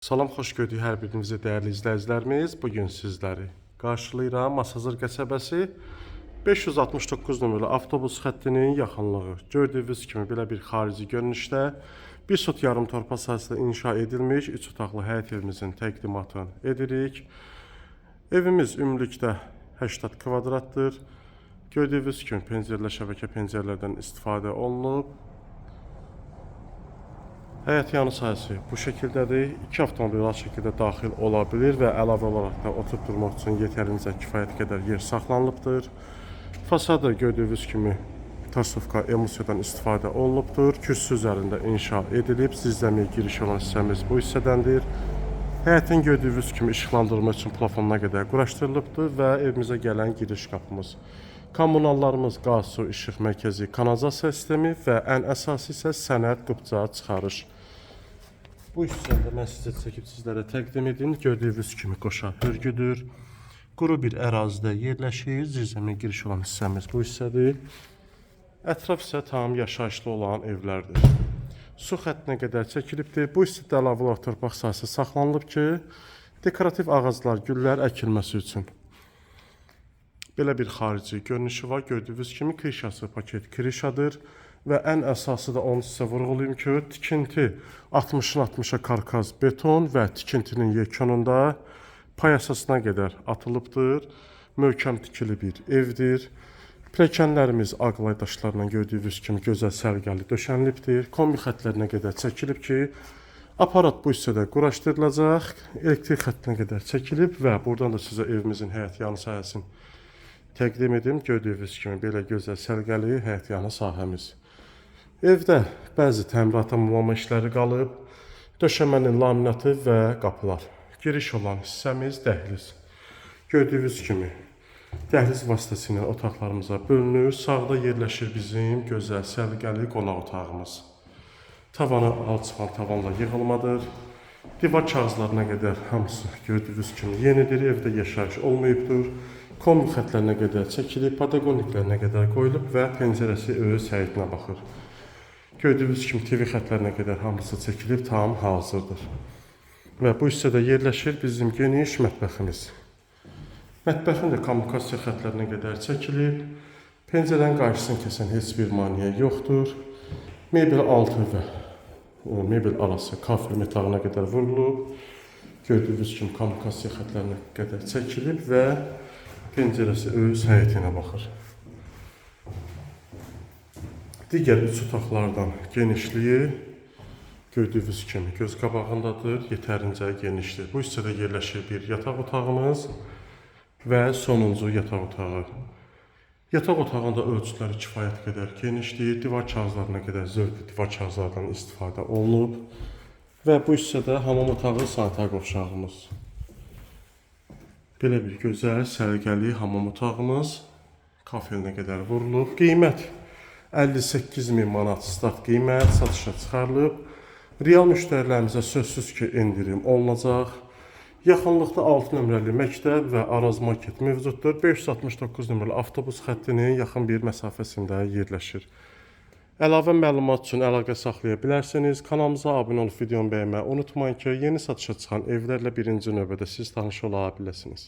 Salam, xoş gördük hər birinizi dəyərli izləyicilərimiz. Bu gün sizləri qarşılayıram Masazır qəsəbəsi 569 nömrəli avtobus xəttinin yaxınlığı. Gördüyünüz kimi belə bir xarici görünüşdə bir sot yarım torpaq sahəsində inşa edilmiş 3 otaqlı həyət evimizin təqdimatını edirik. Evimiz ümumilikdə 80 kvadratdır. Gördüyünüz kimi pəncərələ şəbəkə pəncərələrdən istifadə olunub. Həyət yanı sahəsi bu şəkildədir. İki avtomobil rahat şəkildə daxil ola bilir və əlavə olaraq da oturub durmaq üçün yetərincə kifayət qədər yer saxlanılıbdır. Fasadı gördüyünüz kimi tasovka emulsiyadan istifadə olunubdur. Kürsü üzərində inşa edilib. Zizləməyə giriş olan hissəmiz bu hissədəndir. Həyətin gördüyünüz kimi işıqlandırma üçün plafonuna qədər quraşdırılıbdır və evimizə gələn giriş qapımız. Kommunallarımız qaz, su, işıq mərkəzi, kanalizasiya sistemi və ən əsası isə sənəd qıbca çıxarış. Bu hissədə mən sizə çəkib sizlərə təqdim edim. Gördüyünüz kimi qoşa hörgüdür. Quru bir ərazidə yerləşir. Zirzəmiyə giriş olan hissəmiz bu hissədir. Ətraf isə tam yaşayışlı olan evlərdir. Su xəttinə qədər çəkilibdir. Bu hissədə əlavə olaraq torpaq sahəsi saxlanılıb ki, dekorativ ağaclar, güllər əkilməsi üçün. Belə bir xarici görünüşü var. Gördüyünüz kimi krişası paket krişadır və ən əsası da onu sizə vurğulayım ki, tikinti 60-ın 60-a karkaz beton və tikintinin yekununda pay əsasına qədər atılıbdır. Möhkəm tikili bir evdir. Pilləkənlərimiz ağlay daşlarla gördüyünüz kimi gözəl sərgəli döşənilibdir. Kombi xətlərinə qədər çəkilib ki, aparat bu hissədə quraşdırılacaq. Elektrik xəttinə qədər çəkilib və buradan da sizə evimizin həyət yanı sahəsini təqdim edim. Gördüyünüz kimi belə gözəl sərgəli həyət yanı sahəmiz. Evdə bəzi təmirata mumlama işləri qalıb. Döşəmənin laminatı və qapılar. Giriş olan hissəmiz dəhliz. Gördüyünüz kimi dəhliz vasitəsilə otaqlarımıza bölünür. Sağda yerləşir bizim gözəl səliqəli qonaq otağımız. Tavanı alçıpan tavanla yığılmadır. Divar kağızlarına qədər hamısı gördüyünüz kimi yenidir. Evdə yaşayış olmayıbdır. Kombi xətlərinə qədər çəkilib, patagoniklərinə qədər qoyulub və pəncərəsi öz həyətinə baxır. Gördüyünüz kimi TV xətlərinə qədər hamısı çəkilib, tam hazırdır. Və bu hissədə yerləşir bizim geniş mətbəximiz. Mətbəxin də kommunikasiya xətlərinə qədər çəkilib. Pəncərənin qarşısını kəsən heç bir maneə yoxdur. Mebel altı və e, mebel arası kafir metağına qədər vurulub. Gördüyünüz kimi kommunikasiya xətlərinə qədər çəkilib və pəncərəsi öz həyətinə baxır. Digər üç otaqlardan genişliyi gördüyünüz kimi göz qabağındadır, yetərincə genişdir. Bu hissədə yerləşir bir yataq otağımız və sonuncu yataq otağı. Yataq otağında ölçüləri kifayət qədər genişdir. Divar kağızlarına qədər zövqlü divar kağızlardan istifadə olunub. Və bu hissədə hamam otağı sanitar qovşağımız. Belə bir gözəl, səliqəli hamam otağımız kafelinə qədər vurulub. Qiymət 58 min manat start qiymət satışa çıxarılıb. Real müştərilərimizə sözsüz ki, endirim olunacaq. Yaxınlıqda 6 nömrəli məktəb və Araz market mövcuddur. 569 nömrəli avtobus xəttinin yaxın bir məsafəsində yerləşir. Əlavə məlumat üçün əlaqə saxlaya bilərsiniz. Kanalımıza abunə olub videonu bəyənməyi unutmayın ki, yeni satışa çıxan evlərlə birinci növbədə siz tanış ola biləsiniz.